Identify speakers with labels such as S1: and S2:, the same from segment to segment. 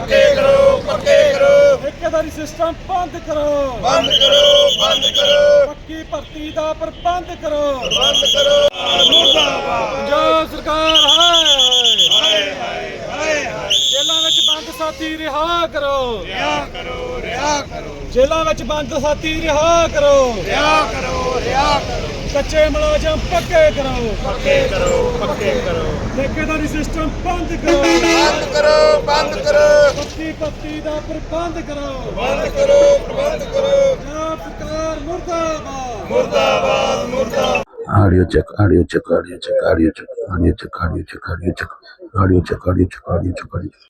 S1: ਪੱਕੇ ਕਰੋ
S2: ਪੱਕੇ ਕਰੋ।
S1: ਠੇਕੇਦਾਰੀ ਸਿਸਟਮ ਬੰਦ ਕਰੋ।
S2: ਬੰਦ ਕਰੋ ਬੰਦ ਕਰੋ।
S1: ਪੱਕੀ ਭਰਤੀ ਦਾ ਪ੍ਰਬੰਧ ਕਰੋ।
S2: ਬੰਦ ਕਰੋ। ਮੁਰਦਾਬਾਦ।
S1: ਪੰਜਾਬ ਸਰਕਾਰ ਹਾਏ ਹਾਏ
S2: ਹਾਏ ਹਾਏ ਹਾਏ।
S1: ਜੇਲ੍ਹਾਂ ਵਿੱਚ ਬੰਦ ਸਾਥੀ ਰਿਹਾ ਕਰੋ।
S2: ਰਿਆ ਕਰੋ ਰਿਆ ਕਰੋ।
S1: ਜੇਲ੍ਹਾਂ ਵਿੱਚ ਬੰਦ ਸਾਥੀ ਰਿਹਾ ਕਰੋ।
S2: ਰਿਆ ਕਰੋ ਰਿਆ ਕਰੋ।
S1: ਕੱਚੇ ਮੁਲਾਜ਼ਮ ਪੱਕੇ ਕਰੋ।
S2: ਪੱਕੇ ਕਰੋ ਪੱਕੇ ਕਰੋ।
S1: ਠੇਕੇਦਾਰੀ ਸਿਸਟਮ ਬੰਦ ਕਰੋ
S2: ਬੰਦ ਕਰੋ ਬੰਦ ਕਰੋ
S1: ਪੱਕੀ ਭਰਤੀ ਦਾ ਪ੍ਰਬੰਧ ਕਰੋ
S2: ਬੰਦ ਕਰੋ ਪ੍ਰਬੰਧ ਕਰੋ
S1: ਪੰਜਾਬ ਸਰਕਾਰ ਮੁਰਦਾਬਾਦ
S2: ਮੁਰਦਾਬਾਦ ਮੁਰਦਾਬਾਦ
S3: audio check, audio check, audio check, audio check, audio check, audio check, audio check, audio check, audio check,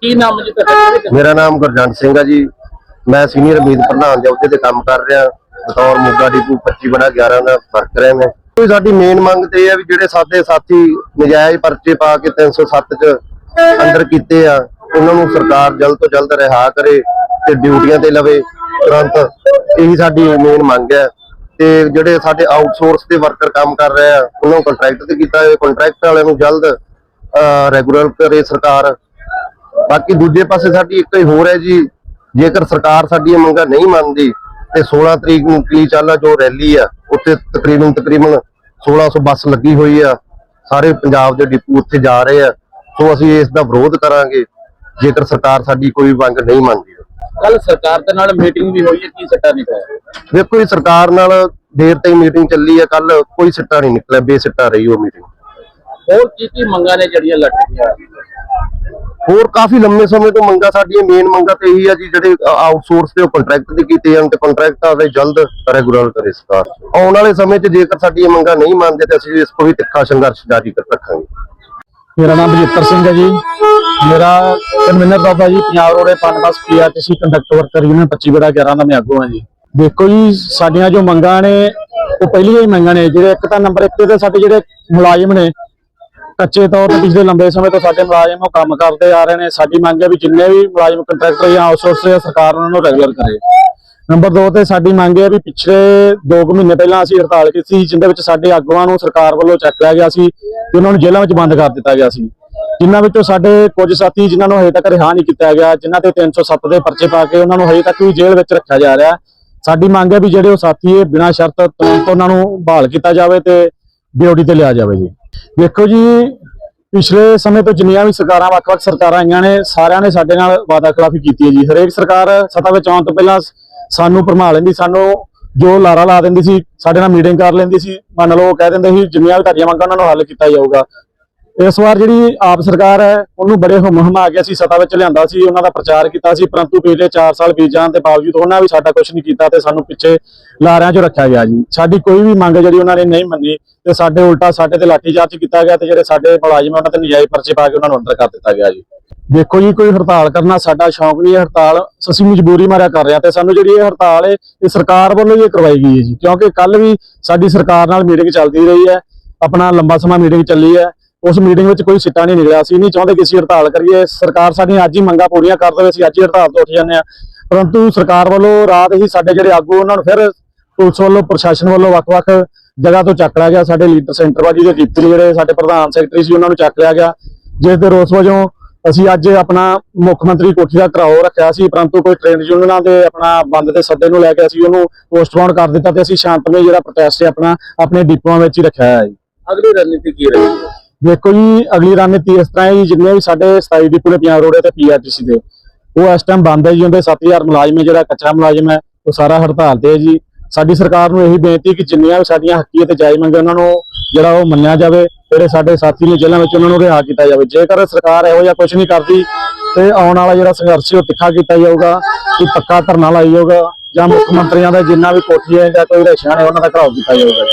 S1: ਕੀ
S4: ਨਾਮ ਜੀ ਤੁਹਾਡਾ?
S3: ਮੇਰਾ ਨਾਮ ਗੁਰਜੰਟ ਸਿੰਘ ਆ ਜੀ। ਮੈਂ ਸੀਨੀਅਰ ਉਮੀਦ ਪ੍ਰਧਾਨ ਦੇ ਅਹੁਦੇ ਤੇ ਕੰਮ ਕਰ ਰਿਹਾ। ਬਤੌਰ ਮੋਗਾ ਡਿਪੂ 25 ਬੜਾ 11 ਦਾ ਵਰਕ ਰਿਹਾ ਮੈਂ। ਕੋਈ ਸਾਡੀ ਮੇਨ ਮੰਗ ਤੇ ਇਹ ਵੀ ਜਿਹੜੇ ਸਾਡੇ ਸਾਥੀ ਨਜਾਇਜ਼ ਪਰਚੇ ਪਾ ਕੇ 307 ਚ ਅੰਦਰ ਕੀਤੇ ਆ, ਉਹਨਾਂ ਨੂੰ ਸਰਕਾਰ ਜਲਦ ਤੋਂ ਜਲਦ ਰਿਹਾ ਕਰੇ ਤੇ ਡਿਊਟੀਆਂ ਤੇ ਲਵੇ ਤੁਰੰਤ। ਇਹੀ ਸਾਡੀ ਮੇਨ ਮੰਗ ਹੈ। ਤੇ ਜਿਹੜੇ ਸਾਡੇ ਆਊਟਸੋਰਸ ਤੇ ਵਰਕਰ ਕੰਮ ਕਰ ਰਹੇ ਆ, ਉਹਨਾਂ ਨੂੰ ਕੰਟਰੈਕਟ ਤੇ ਕੀਤਾ ਹੈ ਕੰਟਰੈਕਟ ਵਾਲਿਆਂ ਨੂੰ ਜਲਦ ਰੈਗੂਲਰ ਕਰੇ ਸਰਕਾਰ। ਬਾਕੀ ਦੂਜੇ ਪਾਸੇ ਸਾਡੀ ਇੱਕ ਹੀ ਹੋਰ ਹੈ ਜੀ, ਜੇਕਰ ਸਰਕਾਰ ਸਾਡੀਆਂ ਮੰਗਾਂ ਨਹੀਂ ਮੰਨਦੀ, ਤੇ 16 ਤਰੀਕ ਨੂੰ ਕੀ ਚਾਲਾ ਜੋ ਰੈਲੀ ਆ, ਉੱਥੇ ਤਕਰੀਬਨ ਤਕਰੀਬਨ 1600 ਬੱਸ ਲੱਗੀ ਹੋਈ ਆ। ਸਾਰੇ ਪੰਜਾਬ ਦੇ ਡਿਪੂ ਉੱਥੇ ਜਾ ਰਹੇ ਆ। ਸੋ ਅਸੀਂ ਇਸ ਦਾ ਵਿਰੋਧ ਕਰਾਂਗੇ, ਜੇਕਰ ਸਰਕਾਰ ਸਾਡੀ ਕੋਈ ਮੰਗ ਨਹੀਂ ਮੰਨਦੀ।
S4: ਕੱਲ ਸਰਕਾਰ ਦੇ ਨਾਲ ਮੀਟਿੰਗ ਵੀ ਹੋਈ ਹੈ, ਕੀ ਸੱਟਾ ਨਹੀਂ
S3: ਵੇਖੋ ਜੀ ਸਰਕਾਰ ਨਾਲ ਦੇਰ ਤਾਈਂ ਮੀਟਿੰਗ ਚੱਲੀ ਆ ਕੱਲ ਕੋਈ ਸਿੱਟਾ ਨਹੀਂ ਨਿਕਲਿਆ ਬੇਸਿੱਟਾ ਰਹੀ ਉਹ ਮੀਟਿੰਗ
S4: ਹੋਰ ਕੀ ਕੀ ਮੰਗਾਂ ਨੇ ਜਿਹੜੀਆਂ ਲਟਕੀਆਂ
S3: ਹੋਰ ਕਾਫੀ ਲੰਮੇ ਸਮੇਂ ਤੋਂ ਮੰਗਾ ਸਾਡੀਆਂ ਮੇਨ ਮੰਗਾ ਤੇ ਇਹੀ ਆ ਜੀ ਜਿਹੜੇ ਆਊਟਸੋਰਸ ਤੇ ਉਹ ਕੰਟਰੈਕਟ ਤੇ ਕੀਤੇ ਜਾਣ ਤੇ ਕੰਟਰੈਕਟ ਆਵੇ ਜਲਦ ਰੈਗੂਲਰ ਕਰੇ ਸਰਕਾਰ। ਆਉਣ ਵਾਲੇ ਸਮੇਂ 'ਚ ਜੇਕਰ ਸਾਡੀਆਂ ਮੰਗਾਂ ਨਹੀਂ ਮੰਨਦੇ ਤੇ ਅਸੀਂ ਇਸ ਤੋਂ ਵੀ ਤਿੱਖਾ ਸੰਘਰਸ਼ ਜਾਰੀ ਕਰ ਰੱਖਾਂਗੇ।
S5: ਮੇਰਾ ਨਾਮ ਬਜਿੱਤਰ ਸਿੰਘ ਹੈ ਜੀ। ਮੇਰਾ ਕਨਵੀਨਰ ਬਾਬਾ ਜੀ Punjab Roadways PUNBUS PRTC conductor worker union 25 ਬੜਾ 11 ਦਾ ਮੈਂ ਆਗੂ ਹਾਂ ਜੀ। ਦੇਖੋ ਜੀ, ਸਾਡੀਆਂ ਜੋ ਮੰਗਾਂ ਨੇ, ਉਹ ਪਹਿਲੀਆਂ ਹੀ ਮੰਗਾਂ ਨੇ। ਜਿਹੜੇ ਇੱਕ ਤਾਂ ਨੰਬਰ 1 ਤੇ ਸਾਡੇ ਜਿਹੜੇ ਮੁਲਾਜ਼ਮ ਨੇ, ਕੱਚੇ ਤੌਰ ਤੇ ਪਿਛਲੇ ਲੰਬੇ ਸਮੇਂ ਤੋਂ ਸਾਡੇ ਮੁਲਾਜ਼ਮ ਉਹ ਕੰਮ ਕਰਦੇ ਆ ਰਹੇ ਨੇ। ਸਾਡੀ ਮੰਗ ਹੈ ਵੀ ਜਿੰਨੇ ਵੀ ਮੁਲਾਜ਼ਮ ਕੰਟਰੈਕਟਰ ਜਾਂ ਆਊਟਸੋਰਸ ਹੈ ਸਰਕਾਰ ਉਹਨਾਂ ਨੂੰ ਰੈਗੂਲਰ ਕਰੇ। ਨੰਬਰ 2 ਤੇ ਸਾਡੀ ਮੰਗ ਹੈ ਵੀ ਪਿਛਲੇ 2 ਮਹੀਨੇ ਪਹਿਲਾਂ ਅਸੀਂ ਹੜਤਾਲ ਕੀਤੀ ਸੀ, ਜਿੰਦੇ ਵਿੱਚ ਸਾਡੇ ਆਗੂਆਂ ਨੂੰ ਸਰਕਾਰ ਵੱਲੋਂ ਚੱਕ ਲਿਆ ਗਿਆ ਸੀ ਤੇ ਉਹਨਾਂ ਨੂੰ ਜੇਲ੍ਹਾਂ ਵਿੱਚ ਬੰਦ ਕਰ ਦਿੱਤਾ ਗਿਆ ਸੀ। ਜਿਨ੍ਹਾਂ ਵਿੱਚੋਂ ਸਾਡੇ ਕੁਝ ਸਾਥੀ ਜਿਨ੍ਹਾਂ ਨੂੰ ਹਜੇ ਤੱਕ ਰਿਹਾ ਨਹੀਂ ਕੀਤਾ ਗਿਆ, ਜਿਨ੍ਹਾਂ ਤੇ 307 ਦੇ ਪਰਚੇ ਪਾ ਕੇ ਉਹਨਾਂ ਨੂੰ ਹਜੇ ਤੱਕ ਵੀ ਜੇਲ੍ਹ ਵਿੱਚ ਰੱਖਿਆ ਜਾ ਰਿਹਾ। ਸਾਡੀ ਮੰਗ ਹੈ ਵੀ ਜਿਹੜੇ ਉਹ ਸਾਥੀ ਇਹ ਬਿਨਾਂ ਸ਼ਰਤ ਤੁਰੰਤ ਉਹਨਾਂ ਨੂੰ ਬਹਾਲ ਕੀਤਾ ਜਾਵੇ ਤੇ ਡਿਊਟੀ ਤੇ ਲਿਆ ਜਾਵੇ ਜੀ। ਦੇਖੋ ਜੀ, ਪਿਛਲੇ ਸਮੇਂ ਤੋਂ ਜਿੰਨੀਆਂ ਵੀ ਸਰਕਾਰਾਂ, ਵੱਖ-ਵੱਖ ਸਰਕਾਰਾਂ ਆਈਆਂ ਨੇ, ਸਾਰਿਆਂ ਨੇ ਸਾਡੇ ਨਾਲ ਵਾਅਦਾ ਖਿਲਾਫੀ ਕੀਤੀ ਹੈ ਜੀ। ਹਰੇਕ ਸਰਕਾਰ ਸੱਤਾ ਵਿੱਚ ਆਉਣ ਤੋਂ ਪਹਿਲਾਂ ਸਾਨੂੰ ਭਰਮਾ ਲੈਂਦੀ, ਸਾਨੂੰ ਜੋ ਲਾਰਾ ਲਾ ਦਿੰਦੀ ਸੀ, ਸਾਡੇ ਨਾਲ ਮੀਟਿੰਗ ਕਰ ਲੈਂਦੀ ਸੀ। ਮੰਨ ਲਓ, ਉਹ ਕਹਿ ਦਿੰਦੇ ਸੀ, ਜਿੰਨੀਆਂ ਵੀ ਤੁਹਾਡੀਆਂ ਮੰਗਾਂ, ਉਹਨਾਂ ਨੂੰ ਹੱਲ ਕੀਤਾ ਜਾਊਗਾ। ਇਸ ਵਾਰ ਜਿਹੜੀ ਆਪ ਸਰਕਾਰ ਹੈ, ਉਹਨੂੰ ਬੜੇ ਹੁਮ ਹੁਮਾ ਕੇ ਅਸੀਂ ਸੱਤਾ ਵਿੱਚ ਲਿਆਂਦਾ ਸੀ, ਉਹਨਾਂ ਦਾ ਪ੍ਰਚਾਰ ਕੀਤਾ ਸੀ, ਪਰੰਤੂ ਪਿਛਲੇ 4 ਸਾਲ ਬੀਤ ਜਾਣ ਦੇ ਬਾਵਜੂਦ ਉਹਨਾਂ ਵੀ ਸਾਡਾ ਕੁਝ ਨਹੀਂ ਕੀਤਾ ਤੇ ਸਾਨੂੰ ਪਿੱਛੇ ਲਾਰਿਆਂ 'ਚ ਰੱਖਿਆ ਗਿਆ ਜੀ। ਸਾਡੀ ਕੋਈ ਵੀ ਮੰਗ ਜਿਹੜੀ ਉਹਨਾਂ ਨੇ ਨਹੀਂ ਮੰਨੀ ਤੇ ਸਾਡੇ ਉਲਟਾ ਸਾਡੇ ਤੇ ਲਾਠੀਚਾਰਜ ਕੀਤਾ ਗਿਆ ਤੇ ਜਿਹੜੇ ਸਾਡੇ ਮੁਲਾਜ਼ਮ ਉਹਨਾਂ ਤੇ ਨਜਾਇਜ਼ ਪਰਚੇ ਪਾ ਕੇ ਉਹਨਾਂ ਨੂੰ ਅੰਦਰ ਕਰ ਦਿੱਤਾ ਗਿਆ ਜੀ। ਦੇਖੋ ਜੀ, ਕੋਈ ਹੜਤਾਲ ਕਰਨਾ ਸਾਡਾ ਸ਼ੌਂਕ ਨਹੀਂ ਹੈ ਹੜਤਾਲ ਅਸੀਂ ਮਜਬੂਰੀ ਮਾਰਿਆ ਕਰ ਰਹੇ ਹਾਂ ਤੇ ਸਾਨੂੰ ਜਿਹੜੀ ਇਹ ਹੜਤਾਲ ਹੈ, ਇਹ ਸਰਕਾਰ ਵੱਲੋਂ ਹੀ ਕਰਵਾਈ ਗਈ ਹੈ ਜੀ। ਕਿਉਂਕਿ ਕੱਲ ਵੀ ਸਾਡੀ ਸਰਕਾਰ ਨਾਲ ਮੀਟਿੰਗ ਚੱਲਦੀ ਰਹੀ ਹੈ, ਆਪਣਾ ਲੰਬਾ ਸਮਾਂ ਮੀਟਿੰਗ ਚੱਲੀ ਹੈ ਉਸ ਮੀਟਿੰਗ ਵਿੱਚ ਕੋਈ ਸਿੱਟਾ ਨਹੀਂ ਨਿਕਲਿਆ। ਅਸੀਂ ਨਹੀਂ ਚਾਹੁੰਦੇ ਕਿ ਅਸੀਂ ਹੜਤਾਲ ਕਰੀਏ। ਸਰਕਾਰ ਸਾਡੀਆਂ ਅੱਜ ਹੀ ਮੰਗਾਂ ਪੂਰੀਆਂ ਕਰ ਦੇਵੇ। ਅਸੀਂ ਅੱਜ ਹੀ ਹੜਤਾਲ ਤੋਂ ਉੱਠ ਜਾਂਦੇ ਹਾਂ। ਪਰੰਤੂ ਸਰਕਾਰ ਵੱਲੋਂ ਰਾਤ ਹੀ ਸਾਡੇ ਜਿਹੜੇ ਆਗੂ ਉਹਨਾਂ ਨੂੰ ਫਿਰ ਪੁਲਿਸ ਵੱਲੋਂ, ਪ੍ਰਸ਼ਾਸਨ ਵੱਲੋਂ ਵੱਖ-ਵੱਖ ਜਗ੍ਹਾ ਤੋਂ ਚੱਕ ਲਿਆ ਗਿਆ। ਸਾਡੇ ਲੀਡਰ ਸੈਂਟਰਵਾਦੀ ਦੇ ਡਿਪਟੀ ਜਿਹੜੇ, ਸਾਡੇ ਪ੍ਰਧਾਨ ਸੈਕਟਰੀ ਸੀ, ਉਹਨਾਂ ਨੂੰ ਚੱਕ ਲਿਆ ਗਿਆ। ਜਿਸ ਦੇ ਰੋਸ ਵਜੋਂ ਅਸੀਂ ਅੱਜ ਆਪਣਾ ਮੁੱਖ ਮੰਤਰੀ ਕੋਠੀ ਦਾ ਘਰਾਓ ਰੱਖਿਆ ਸੀ। ਪਰੰਤੂ ਕੋਈ ਟ੍ਰੇਡ ਯੂਨੀਅਨਾਂ ਦੇ ਆਪਣਾ ਬੰਦ ਦੇ ਸੱਦੇ ਨੂੰ ਲੈ ਕੇ ਅਸੀਂ ਉਹਨੂੰ ਪੋਸਟਪੋਨ ਕਰ ਦਿੱਤਾ ਤੇ ਅਸੀਂ ਸ਼ਾਂਤਮਈ ਜਿਹੜਾ ਪ੍ਰੋਟੈਸਟ ਹੈ ਆਪਣਾ, ਆਪਣੇ ਡਿਪੂਆਂ ਵਿੱਚ ਹੀ ਰੱਖਿਆ ਹੈ ਜੀ।
S4: ਅਗਲੀ ਰਣਨੀਤੀ ਕੀ ਰਹੇਗੀ
S5: ਦੇਖੋ ਜੀ, ਅਗਲੀ ਰਣਨੀਤੀ ਇਸ ਤਰ੍ਹਾਂ ਹੈ ਜੀ, ਜਿੰਨੇ ਵੀ ਸਾਡੇ 27 ਡਿਪੂ ਨੇ ਪੰਜਾਬ ਰੋਡ ਤੇ ਪੀਆਰਟੀਸੀ ਦੇ। ਉਹ ਇਸ ਟਾਈਮ ਬੰਦ ਹੈ ਜੀ, ਉਹਦੇ 7000 ਮੁਲਾਜ਼ਮ ਹੈ, ਜਿਹੜਾ ਕੱਚਾ ਮੁਲਾਜ਼ਮ ਹੈ, ਉਹ ਸਾਰਾ ਹੜਤਾਲ ਤੇ ਹੈ ਜੀ। ਸਾਡੀ ਸਰਕਾਰ ਨੂੰ ਇਹੀ ਬੇਨਤੀ ਕਿ ਜਿੰਨੀਆਂ ਵੀ ਸਾਡੀਆਂ ਹੱਕੀ ਤੇ ਜਾਇਜ਼ ਮੰਗਾਂ ਉਹਨਾਂ ਨੂੰ ਜਿਹੜਾ ਉਹ ਮੰਨਿਆ ਜਾਵੇ, ਜਿਹੜੇ ਸਾਡੇ ਸਾਥੀ ਨੇ ਜੇਲ੍ਹਾਂ ਵਿੱਚ ਉਹਨਾਂ ਨੂੰ ਰਿਹਾ ਕੀਤਾ ਜਾਵੇ। ਜੇਕਰ ਸਰਕਾਰ ਇਹੋ ਜਿਹਾ ਕੁਝ ਨਹੀਂ ਕਰਦੀ, ਤੇ ਆਉਣ ਵਾਲਾ ਜਿਹੜਾ ਸੰਘਰਸ਼ ਉਹ ਤਿੱਖਾ ਕੀਤਾ ਜਾਊਗਾ ਕਿ ਪੱਕਾ ਧਰਨਾ ਲਾਈ ਜਾਊਗਾ, ਜਾਂ ਮੁੱਖ ਮੰਤਰੀਆਂ ਦਾ ਜਿੰਨਾ ਵੀ ਕੋਠੀ ਹੈ ਜਾਂ ਕੋਈ ਰੇਸ਼ਾਂ ਨੇ ਉਹਨਾਂ ਦਾ ਘਰਾਓ ਕੀਤਾ ਜਾਊਗਾ।